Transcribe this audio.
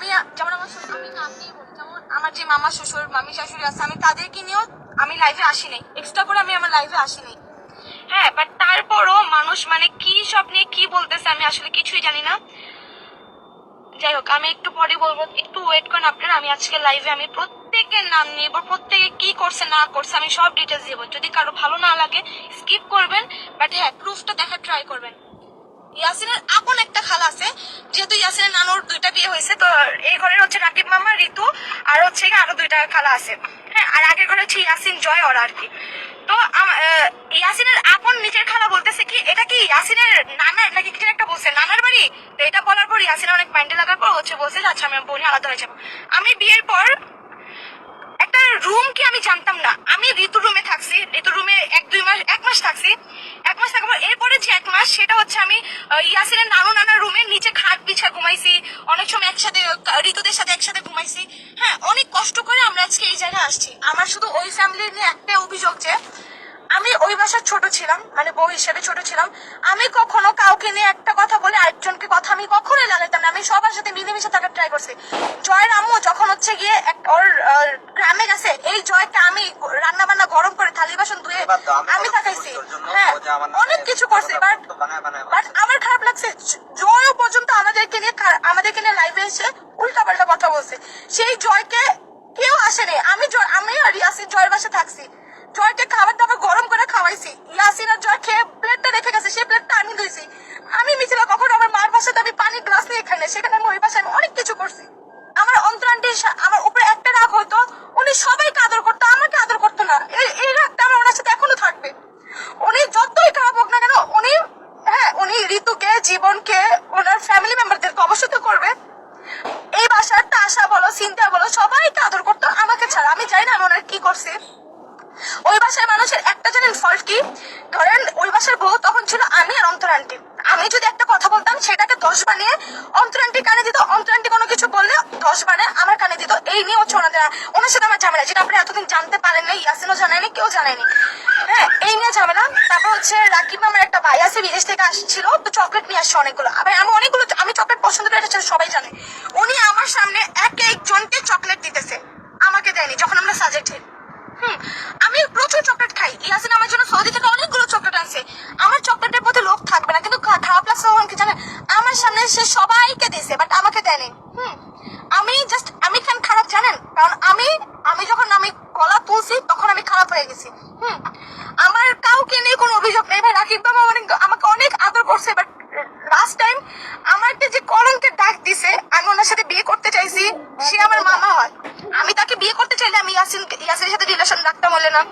আমি যেমন আমার আমি দিয়ে যেমন আমার যে মামা শ্বশুর, মামি শাশুড়ি আছে, আমি তাদেরকে নিয়েও আমি লাইভে আসি নাই। এক্সট্রা করে আমি আমার লাইভে আসি নাই। হ্যাঁ বাট তারপরও মানুষ মানে কি সব নিয়ে কি বলতেছে আমি আসলে কিছুই জানি না। যাই হোক, আমি একটু পরে বলব, একটু ওয়েট করেন আপনারা, আমি আজকে লাইভে আমি প্রত্যেকের নাম নিয়ে বা প্রত্যেকে কি করছে, না করছে, আমি সব ডিটেলস দিব যদি কারও ভালো না লাগে স্কিপ করবেন বাট হ্যাঁ প্রুফটা দেখার ট্রাই করবেন। ইয়াসিনের আপন একটা খালা আছে, যেহেতু ইয়াসিনের নানুর হয়েছে, তো এই ঘরের হচ্ছে রাকিব মামা, ঋতু, আর হচ্ছে আরও দুইটা খালা আছে। হ্যাঁ আর আগের ঘরে হচ্ছে ইয়াসিন, জয় ওরা আর কি। তো ইয়াসিনের আপন নিজের খালা বলতেছে কি, এটা কি ইয়াসিনের নানার নাকি কিছু একটা বলছে, নানার বাড়ি? তো এটা বলার পর ইয়াসিনের অনেক মাইন্ডে লাগার পর হচ্ছে বলছে আচ্ছা আমি বোনে আলাদা হয়ে যাব। আমি বিয়ের পর একটা রুম কি আমি জানতাম না। আমি ঋতু রুমে থাকছি ঋতু রুমে এক, দুই মাস, এক মাস থাকছি। এক মাস থাকার পর এরপরে যে এক মাস, সেটা হচ্ছে আমি ইয়াসিনের নানু নানার রুমের নিচে ঘুমাইছি অনেক সময় একসাথে ঋতুদের সাথে একসাথে ঘুমাইছি। হ্যাঁ অনেক কষ্ট করে আমরা আজকে এই জায়গায় আসছি। আমার শুধু ওই ফ্যামিলির নিয়ে একটা অভিযোগ যে আমি ওই বাসার ছোট ছিলাম মানে বউ হিসেবে ছোট ছিলাম। আমি কখনো কাউকে নিয়ে একটা কথা বলে আরেকজনকে কথা আমি কখনোই লাগাইতাম না। আমি সবার সাথে মিলেমিশে থাকার ট্রাই করছি। জয়ের আম্মু যখন হচ্ছে গিয়ে এক- ওর গ্রামে গেছে এই জয়কে আমি রান্না বান্না গরম করে থালি বাসন ধুয়ে আমি থাকাইছি হ্যাঁ অনেক কিছু করছে বাট বাট আমার খারাপ লাগছে। খা- আমাদেরকে নিয়ে লাইভে এসে উল্টা পাল্টা কথা বলছে। সেই জয়কে কেউ আসেনি। আমি আমি আর ইয়াসিন জয়ের বাসা থাকছি। জয়কে খাবার দাবার গরম করে খাওয়াইছি। ইয়াসিন আর জয় খেয়ে প্লেটটা রেখে গেছে। সেই প্লেটটা আমি ধুইছি। আমি মিছিল কখনো আমার মার বাসাতে আমি পানির গ্লাস নিয়ে খাই না সেখানে আমি ওই বাসায় আমি অনেক কিছু করছি। আমার অন্তরান্টির সা- আমার উপরে একটা রাগ হতো। উনি সবাইকে আদর করতো, আমাকে আদর করতো না। এই রাগটা আমার ওনার সাথে এখনও থাকবে। উনি যতই খারাপ হোক না কেন, উনি হ্যাঁ উনি ঋতুকে, জীবনকে, ওনার ফ্যামিলি মেম্বারদেরকে অবশ্যই তো করবে এই বাসার আশা বলো চিন্তা বলো সবাইকে আদর করতো আমাকে ছাড়া আমি জানি না আমি ওনার কি করছি। ওই বাসার মানুষের একটা জানেন ফল্ট কি? ধরেন ওই বাসার বউ তখন ছিল আমি আর অন্তর আন্টি আমি যদি একটা কথা বলতাম, সেটাকে দশ বানিয়ে অন্তর আন্টি কানে দিত, অন্তর আন্টি কোনো কিছু বললে দশ বানিয়ে আমার কানে দিত। এই নিয়ে হচ্ছে ওনাদের ওনার সাথে আমার ঝামেলা। যেটা আপনি এতদিন জানতে পারেন না ইয়াসিনও জানায়নি, কেউ জানায়নি। হ্যাঁ এই নিয়ে ঝামেলা। তারপর হচ্ছে রাকিব আমার একটা ভাই আছে, বিদেশ থেকে আসছিল, তো চকলেট নিয়ে আসছে অনেকগুলো। আবার আমি অনেকগুলো, আমি চকলেট পছন্দ করে, এটা সবাই জানে। উনি আমার সামনে এক একজনকে চকলেট দিতেছে। আমাকে দেয়নি, যখন আমরা সাজেক্ট হুম আমি প্রচুর চকলেট খাই ইয়াসিন আমার জন্য সৌদি থেকে অনেকগুলো চকলেট আনছে আমার চকলেটের প্রতি লোভ থাকবে না কিন্তু খা- খারাপ লাগছে তখন কি জানেন আমার সামনে সে সবাইকে দিয়েছে বাট আমাকে দেয়নি আমি জাস্ট আমি কেন খারাপ, জানেন? কারণ আমি আমি যখন আমি গলা তুলছি, তখন আমি খারাপ হয়ে গেছি। আমার কাউকে নিয়ে কোনো অভিযোগ নেই। ভাই, রাকিব বাবা অনেক আমাকে অনেক আদর করছে বাট লাস্ট টাইম আমাকে যে কলঙ্কের ডাক দিছে, আমি ওনার সাথে বিয়ে করতে চাইছি, সে আমার মামা হয়। আমি তাকে বিয়ে করতে চাইলে আমি ইয়াসিন ইয়াসিনের সাথে রিলেশন রাখতাম বলে না।